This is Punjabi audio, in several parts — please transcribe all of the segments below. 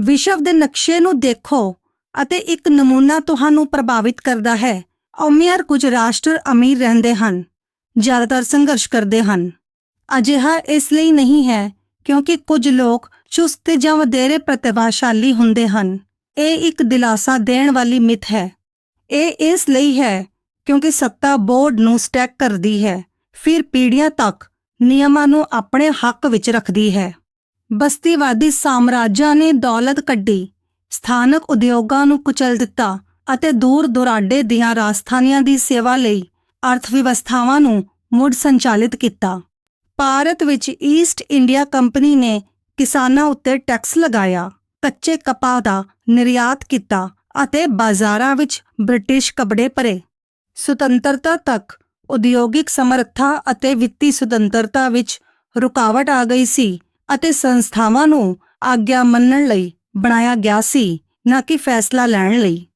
ਵਿਸ਼ਵ ਦੇ ਨਕਸ਼ੇ ਨੂੰ ਦੇਖੋ ਅਤੇ ਇੱਕ ਨਮੂਨਾ ਤੁਹਾਨੂੰ ਪ੍ਰਭਾਵਿਤ ਕਰਦਾ ਹੈ। ਅਮੀਰ ਕੁਝ ਰਾਸ਼ਟਰ ਅਮੀਰ ਰਹਿੰਦੇ ਹਨ, ਜ਼ਿਆਦਾਤਰ ਸੰਘਰਸ਼ ਕਰਦੇ ਹਨ। ਅਜਿਹਾ ਇਸ ਲਈ ਨਹੀਂ ਹੈ ਕਿਉਂਕਿ ਕੁਝ ਲੋਕ ਚੁਸਤ ਜਾਂ ਵਧੇਰੇ ਪ੍ਰਤਿਭਾਸ਼ਾਲੀ ਹੁੰਦੇ ਹਨ। ਇਹ ਇੱਕ ਦਿਲਾਸਾ ਦੇਣ ਵਾਲੀ ਮਿੱਥ ਹੈ। ਇਹ ਇਸ ਲਈ ਹੈ ਕਿਉਂਕਿ ਸੱਤਾ ਬੋਰਡ ਨੂੰ ਸਟੈਕ ਕਰਦੀ ਹੈ, ਫਿਰ ਪੀੜ੍ਹੀਆਂ ਤੱਕ ਨਿਯਮਾਂ ਨੂੰ ਆਪਣੇ ਹੱਕ ਵਿੱਚ ਰੱਖਦੀ ਹੈ। ਬਸਤੀਵਾਦੀ ਸਾਮਰਾਜਾਂ ਨੇ ਦੌਲਤ ਕੱਢੀ, ਸਥਾਨਕ ਉਦਯੋਗਾਂ ਨੂੰ ਕੁਚਲ ਦਿੱਤਾ ਅਤੇ ਦੂਰ ਦੁਰਾਡੇ ਦੀਆਂ ਰਾਜਧਾਨੀਆਂ ਦੀ ਸੇਵਾ ਲਈ ਅਰਥ ਵਿਵਸਥਾਵਾਂ ਨੂੰ ਮੁੜ ਸੰਚਾਲਿਤ ਕੀਤਾ। ਭਾਰਤ ਵਿੱਚ ਈਸਟ ਇੰਡੀਆ ਕੰਪਨੀ ਨੇ ਕਿਸਾਨਾਂ ਉੱਤੇ ਟੈਕਸ ਲਗਾਇਆ, ਕੱਚੇ ਕਪਾਹ ਦਾ ਨਿਰਯਾਤ ਕੀਤਾ ਅਤੇ ਬਾਜ਼ਾਰਾਂ ਵਿੱਚ ਬ੍ਰਿਟਿਸ਼ ਕਪੜੇ ਭਰੇ। ਸੁਤੰਤਰਤਾ ਤੱਕ ਉਦਯੋਗਿਕ ਸਮਰੱਥਾ ਅਤੇ ਵਿੱਤੀ ਸੁਤੰਤਰਤਾ ਵਿੱਚ ਰੁਕਾਵਟ ਆ ਗਈ ਸੀ। ਅਤੇ ਸੰਸਥਾਵਾਂ ਨੂੰ ਆਗਿਆ ਮੰਨਣ ਲਈ ਬਣਾਇਆ ਗਿਆ ਸੀ, ਨਾ ਕਿ ਫੈਸਲਾ ਲੈਣ ਲਈ।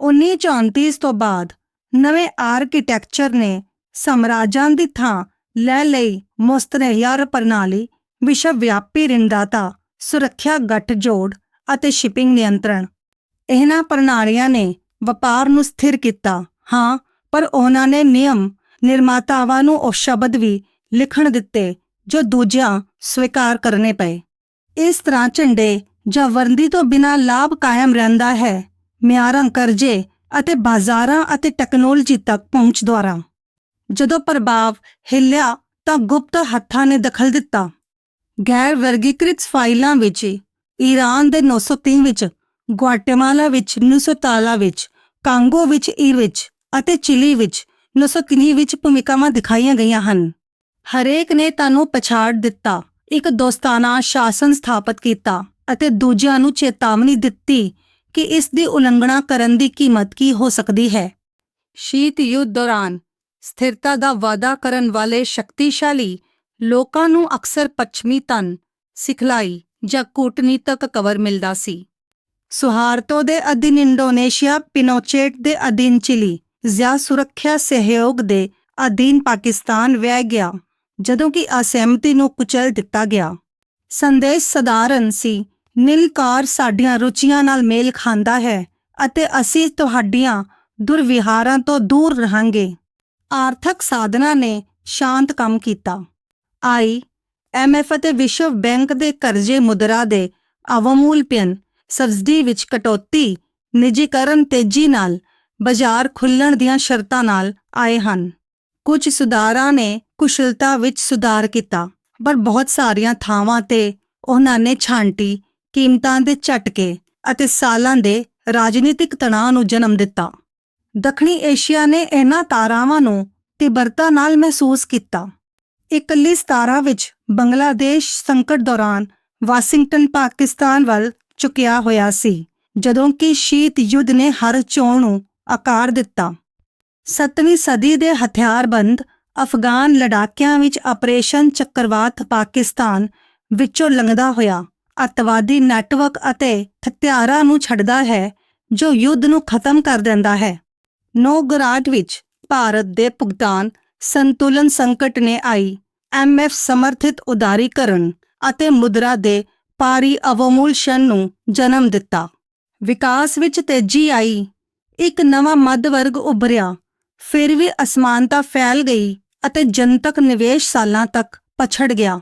1934 ਤੋਂ ਬਾਅਦ ਨਵੇਂ ਆਰਕੀਟੈਕਚਰ ਨੇ ਸਮਰਾਜਾਂ ਦੀ ਥਾਂ ਲੈ ਲਈ ਮੁਸਤਨਹਿਯਾਰ ਪ੍ਰਣਾਲੀ ਵਿਸ਼ਵ ਵਿਆਪੀ ਰਿੰਦਾਤਾ ਸੁਰੱਖਿਆ ਗੱਠਜੋੜ ਅਤੇ ਸ਼ਿਪਿੰਗ ਨਿਯੰਤਰਣ। ਇਹਨਾਂ ਪ੍ਰਣਾਲੀਆਂ ਨੇ ਵਪਾਰ ਨੂੰ ਸਥਿਰ ਕੀਤਾ, ਹਾਂ, ਪਰ ਉਹਨਾਂ ਨੇ ਨਿਯਮ ਨਿਰਮਾਤਾਵਾਂ ਨੂੰ ਉਹ ਸ਼ਬਦ ਵੀ ਲਿਖਣ ਦਿੱਤੇ ਜੋ ਦੂਜਿਆਂ ਸਵੀਕਾਰ ਕਰਨੇ ਪਏ। ਇਸ ਤਰ੍ਹਾਂ ਝੰਡੇ ਜਾਂ ਵਰਦੀ ਤੋਂ ਬਿਨਾਂ ਲਾਭ ਕਾਇਮ ਰਹਿੰਦਾ ਹੈ। ਮਿਆਰਾਂ, ਕਰਜ਼ੇ ਅਤੇ ਬਾਜ਼ਾਰਾਂ ਅਤੇ ਟੈਕਨੋਲੋਜੀ ਤੱਕ ਪਹੁੰਚ ਦੁਆਰਾ। ਜਦੋਂ ਪ੍ਰਭਾਵ ਹਿੱਲਿਆ ਤਾਂ ਗੁਪਤ ਹੱਥਾਂ ਨੇ ਦਖਲ ਦਿੱਤਾ। ਗੈਰ ਵਰਗੀਕ੍ਰਿਤ ਫਾਈਲਾਂ ਵਿੱਚ ਈਰਾਨ ਦੇ 903 ਵਿੱਚ, ਗੁਆਟੇਮਾਲਾ ਵਿੱਚ 913 ਵਿੱਚ, ਕਾਂਗੋ ਵਿੱਚ ਈ ਵਿੱਚ ਅਤੇ ਚਿਲੀ ਵਿੱਚ 903 ਵਿੱਚ ਭੂਮਿਕਾਵਾਂ ਦਿਖਾਈਆਂ ਗਈਆਂ ਹਨ। ਹਰੇਕ ਨੇ ਤੁਹਾਨੂੰ ਪਛਾੜ ਦਿੱਤਾ, ਇੱਕ ਦੋਸਤਾਨਾ ਸ਼ਾਸਨ ਸਥਾਪਿਤ ਕੀਤਾ ਅਤੇ ਦੂਜਿਆਂ ਨੂੰ ਚੇਤਾਵਨੀ ਦਿੱਤੀ ਕਿ ਇਸ ਦੀ ਉਲੰਘਣਾ ਕਰਨ ਦੀ ਕੀਮਤ ਕੀ ਹੋ ਸਕਦੀ ਹੈ। ਸ਼ੀਤ ਯੁੱਧ ਦੌਰਾਨ ਸਥਿਰਤਾ ਦਾ ਵਾਅਦਾ ਕਰਨ ਵਾਲੇ ਸ਼ਕਤੀਸ਼ਾਲੀ ਲੋਕਾਂ ਨੂੰ ਅਕਸਰ ਪੱਛਮੀ ਤਨ ਸਿਖਲਾਈ ਜਾਂ ਕੂਟਨੀਤਕ ਕਵਰ ਮਿਲਦਾ ਸੀ। ਸੁਹਾਰਤੋ ਦੇ ਅਧੀਨ ਇੰਡੋਨੇਸ਼ੀਆ, ਪਿਨੋਚੇਟ ਦੇ ਅਧੀਨ ਚਿਲੀ ਜ਼ਿਆ ਸੁਰੱਖਿਆ ਸਹਿਯੋਗ ਦੇ ਅਧੀਨ ਪਾਕਿਸਤਾਨ ਵਹਿ ਗਿਆ। ਜਦੋਂ ਕਿ ਅਸਹਿਮਤੀ ਨੂੰ ਕੁਚਲ ਦਿੱਤਾ ਗਿਆ। ਸੰਦੇਸ਼ ਸਧਾਰਨ ਸੀ, ਨਿਲਕਾਰ ਸਾਡੀਆਂ ਰੁਚੀਆਂ ਨਾਲ ਮੇਲ ਖਾਂਦਾ ਹੈ ਅਤੇ ਅਸੀਂ ਤੁਹਾਡੀਆਂ ਦੁਰਵਿਹਾਰਾਂ ਤੋਂ ਦੂਰ ਰਹਾਂਗੇ। ਆਰਥਿਕ ਸਾਧਨਾ ਨੇ ਸ਼ਾਂਤ ਕੰਮ ਕੀਤਾ। ਆਈ ਐਮਐਫ ਅਤੇ ਵਿਸ਼ਵ ਬੈਂਕ ਦੇ ਕਰਜ਼ੇ ਮੁਦਰਾ ਦੇ ਅਵਮੂਲਪਨ ਸਬਸਿਡੀ ਵਿੱਚ ਕਟੌਤੀ, ਨਿਜੀਕਰਨ ਤੇਜ਼ੀ ਨਾਲ ਬਾਜ਼ਾਰ ਖੁੱਲਣ ਦੀਆਂ ਸ਼ਰਤਾਂ ਨਾਲ ਆਏ ਹਨ। ਕੁਝ ਸੁਧਾਰਾਂ ਨੇ ਕੁਸ਼ਲਤਾ ਵਿੱਚ ਸੁਧਾਰ ਕੀਤਾ, ਪਰ ਬਹੁਤ ਸਾਰੀਆਂ ਥਾਵਾਂ ਤੇ ਉਹਨਾਂ ਨੇ ਛਾਂਟੀ, ਕੀਮਤਾਂ ਦੇ ਝਟਕੇ ਅਤੇ ਸਾਲਾਂ ਦੇ ਰਾਜਨੀਤਿਕ ਤਣਾਅ ਨੂੰ ਜਨਮ ਦਿੱਤਾ। ਦੱਖਣੀ ਏਸ਼ੀਆ ਨੇ ਇਹਨਾਂ ਤਾਰਾਵਾਂ ਨੂੰ ਤਿਬਰਤਾ ਨਾਲ ਮਹਿਸੂਸ ਕੀਤਾ। ਇਕੱਲੀ ਸਤਾਰਾ ਵਿੱਚ ਬੰਗਲਾਦੇਸ਼ ਸੰਕਟ ਦੌਰਾਨ ਵਾਸ਼ਿੰਗਟਨ, ਪਾਕਿਸਤਾਨ ਵੱਲ ਝੁਕਿਆ ਹੋਇਆ ਸੀ, ਜਦੋਂ ਕਿ ਸ਼ੀਤ ਯੁੱਧ ਨੇ ਹਰ ਚੋਣ ਨੂੰ ਆਕਾਰ ਦਿੱਤਾ। 7ਵੀਂ ਸਦੀ ਦੇ ਹਥਿਆਰਬੰਦ ਅਫਗਾਨ ਲੜਾਕਿਆਂ ਵਿੱਚ ਆਪਰੇਸ਼ਨ ਚੱਕਰਵਾਤ ਪਾਕਿਸਤਾਨ ਵਿੱਚੋਂ ਲੰਘਦਾ ਹੋਇਆ ਅੱਤਵਾਦੀ ਨੈਟਵਰਕ ਅਤੇ ਹਥਿਆਰਾਂ ਨੂੰ ਛੱਡਦਾ ਹੈ, ਜੋ ਯੁੱਧ ਨੂੰ ਖਤਮ ਕਰ ਦਿੰਦਾ ਹੈ। ਨੋਗਰਾਡ ਵਿੱਚ ਭਾਰਤ ਦੇ ਭੁਗਤਾਨ ਸੰਤੁਲਨ ਸੰਕਟ ਨੇ ਆਈ। ਐਮਐਫ ਸਮਰਥਿਤ ਉਦਾਰੀਕਰਨ ਅਤੇ ਮੁਦਰਾ ਦੇ ਪਾਰੀ ਅਵਮੂਲਸ਼ਨ ਨੂੰ ਜਨਮ ਦਿੱਤਾ। ਵਿਕਾਸ ਵਿੱਚ ਤੇਜ਼ੀ ਆਈ। ਇੱਕ ਨਵਾਂ ਮੱਧ ਵਰਗ ਉਭਰਿਆ। ਫਿਰ ਵੀ ਅਸਮਾਨਤਾ ਫੈਲ ਗਈ। ਅਤੇ ਜਨਤਕ ਨਿਵੇਸ਼ ਸਾਲਾਂ ਤੱਕ ਪਛੜ ਗਿਆ।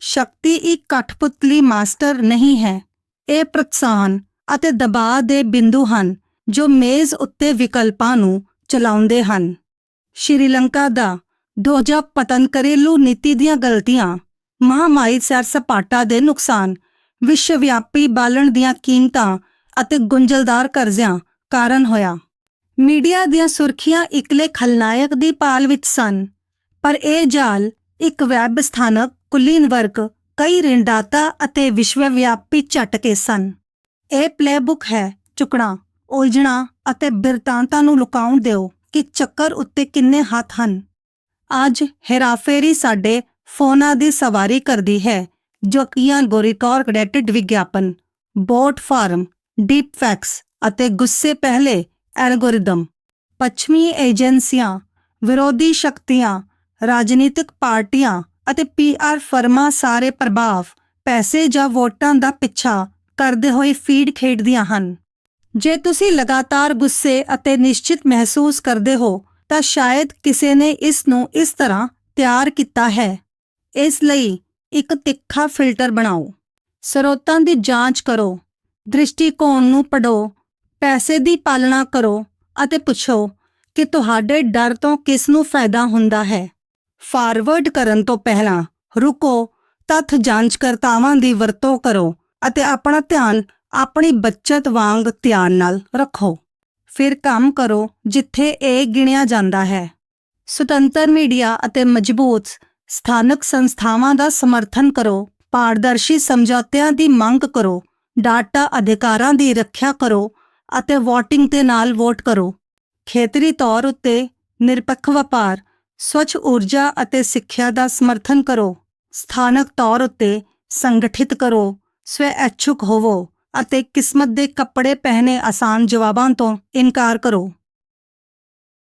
ਸ਼ਕਤੀ ਇੱਕ ਕਠਪੁਤਲੀ ਮਾਸਟਰ ਨਹੀਂ ਹੈ। ਇਹ ਪ੍ਰੋਤਸਾਹਨ ਅਤੇ ਦਬਾਅ ਦੇ ਬਿੰਦੂ ਹਨ ਜੋ ਮੇਜ਼ ਉੱਤੇ ਵਿਕਲਪਾਂ ਨੂੰ ਚਲਾਉਂਦੇ ਹਨ। ਸ਼੍ਰੀਲੰਕਾ ਦਾ ਦੋਜਾ ਪਤਨ ਕਰੇਲੂ ਨੀਤੀ ਦੀਆਂ ਗਲਤੀਆਂ, ਮਹਾਮਾਰੀ ਸੈਰ ਸਪਾਟਾ ਦੇ ਨੁਕਸਾਨ, ਵਿਸ਼ਵਵਿਆਪੀ ਬਾਲਣ ਦੀਆਂ ਕੀਮਤਾਂ ਅਤੇ ਗੁੰਝਲਦਾਰ ਕਰਜ਼ਿਆਂ ਕਾਰਨ ਹੋਇਆ। ਮੀਡੀਆ ਦੀਆਂ ਸੁਰਖੀਆਂ ਇਕਲੇ ਖਲਨਾਇਕ ਦੀ ਪਾਲ ਵਿੱਚ ਸਨ। ਪਰ ਇਹ ਜਾਲ ਇੱਕ ਵੈਬ ਸਥਾਨਕ ਕੁਲੀਨ ਵਰਕ ਕਈ ਰਿੰਡਾਤਾ ਅਤੇ ਵਿਸ਼ਵਵਿਆਪੀ ਝਟਕੇ ਸਨ। ਇਹ ਪਲੇਬੁੱਕ ਹੈ, ਚੁਕਣਾ, ਉਲਝਣਾ ਅਤੇ ਬਿਰਤਾਂਤਾਂ ਨੂੰ ਲੁਕਾਉਣ ਦਿਓ ਕਿ ਚੱਕਰ ਉੱਤੇ ਕਿੰਨੇ ਹੱਥ ਹਨ। ਅੱਜ ਹੈਰਾਫੇਰੀ ਸਾਡੇ ਫੋਨਾਂ ਦੀ ਸਵਾਰੀ ਕਰਦੀ ਹੈ, ਜੋ ਕੀਆਂ ਗੋਰੀਕੌਰ ਕ੍ਰੈਡਿਟ ਵਿਗਿਆਪਨ, ਬੋਟ ਫਾਰਮ, ਡੀਪ ਫੈਕਸ ਅਤੇ ਗੁੱਸੇ ਪਹਿਲੇ ਐਲਗੋਰਿਦਮ, ਪੱਛਮੀ ਏਜੰਸੀਆਂ, ਵਿਰੋਧੀ ਸ਼ਕਤੀਆਂ ਰਾਜਨੀਤਿਕ ਪਾਰਟੀਆਂ ਅਤੇ ਪੀਆਰ ਫਰਮਾਂ ਸਾਰੇ ਪ੍ਰਭਾਵ, ਪੈਸੇ ਜਾਂ ਵੋਟਾਂ ਦਾ ਪਿੱਛਾ ਕਰਦੇ ਹੋਏ ਫੀਡ ਖੇਡਦੀਆਂ ਹਨ। ਜੇ ਤੁਸੀਂ ਲਗਾਤਾਰ ਗੁੱਸੇ ਅਤੇ ਨਿਸ਼ਚਿਤ ਮਹਿਸੂਸ ਕਰਦੇ ਹੋ, ਤਾਂ ਸ਼ਾਇਦ ਕਿਸੇ ਨੇ ਇਸ ਨੂੰ ਇਸ ਤਰ੍ਹਾਂ ਤਿਆਰ ਕੀਤਾ ਹੈ। ਇਸ ਲਈ ਇੱਕ ਤਿੱਖਾ ਫਿਲਟਰ ਬਣਾਓ। ਸਰੋਤਾਂ ਦੀ ਜਾਂਚ ਕਰੋ। ਦ੍ਰਿਸ਼ਟੀਕੋਣ ਨੂੰ ਪੜੋ ਪੈਸੇ ਦੀ ਪਾਲਣਾ ਕਰੋ ਅਤੇ ਪੁੱਛੋ ਕਿ ਤੁਹਾਡੇ ਡਰ ਤੋਂ ਕਿਸ ਨੂੰ ਫਾਇਦਾ ਹੁੰਦਾ ਹੈ। ਫਾਰਵਰਡ ਕਰਨ ਤੋਂ ਪਹਿਲਾਂ ਰੁਕੋ, ਤੱਥ ਜਾਂਚਕਰਤਾਵਾਂ ਦੀ ਵਰਤੋਂ ਕਰੋ ਅਤੇ ਆਪਣਾ ਧਿਆਨ ਆਪਣੀ ਬੱਚਤ ਵਾਂਗ ਧਿਆਨ ਨਾਲ ਰੱਖੋ। ਫਿਰ ਕੰਮ ਕਰੋ ਜਿੱਥੇ ਇਹ ਗਿਣਿਆ ਜਾਂਦਾ ਹੈ। ਸੁਤੰਤਰ ਮੀਡੀਆ ਅਤੇ ਮਜ਼ਬੂਤ ਸਥਾਨਕ ਸੰਸਥਾਵਾਂ ਦਾ ਸਮਰਥਨ ਕਰੋ। ਪਾਰਦਰਸ਼ੀ ਸਮਝੌਤਿਆਂ ਦੀ ਮੰਗ ਕਰੋ। ਡਾਟਾ ਅਧਿਕਾਰਾਂ ਦੀ ਰੱਖਿਆ ਕਰੋ ਅਤੇ VOTING ਦੇ ਨਾਲ ਵੋਟ ਕਰੋ। ਖੇਤਰੀ ਤੌਰ ਉੱਤੇ ਨਿਰਪੱਖ ਵਪਾਰ ਸਵੱਛ ਊਰਜਾ ਅਤੇ ਸਿੱਖਿਆ ਦਾ ਸਮਰਥਨ ਕਰੋ। ਸਥਾਨਕ ਤੌਰ ਉੱਤੇ ਸੰਗਠਿਤ ਕਰੋ। ਸਵੈ ਇੱਛੁਕ ਹੋਵੋ ਅਤੇ ਕਿਸਮਤ ਦੇ ਕੱਪੜੇ ਪਹਿਨੇ ਆਸਾਨ ਜਵਾਬਾਂ ਤੋਂ ਇਨਕਾਰ ਕਰੋ।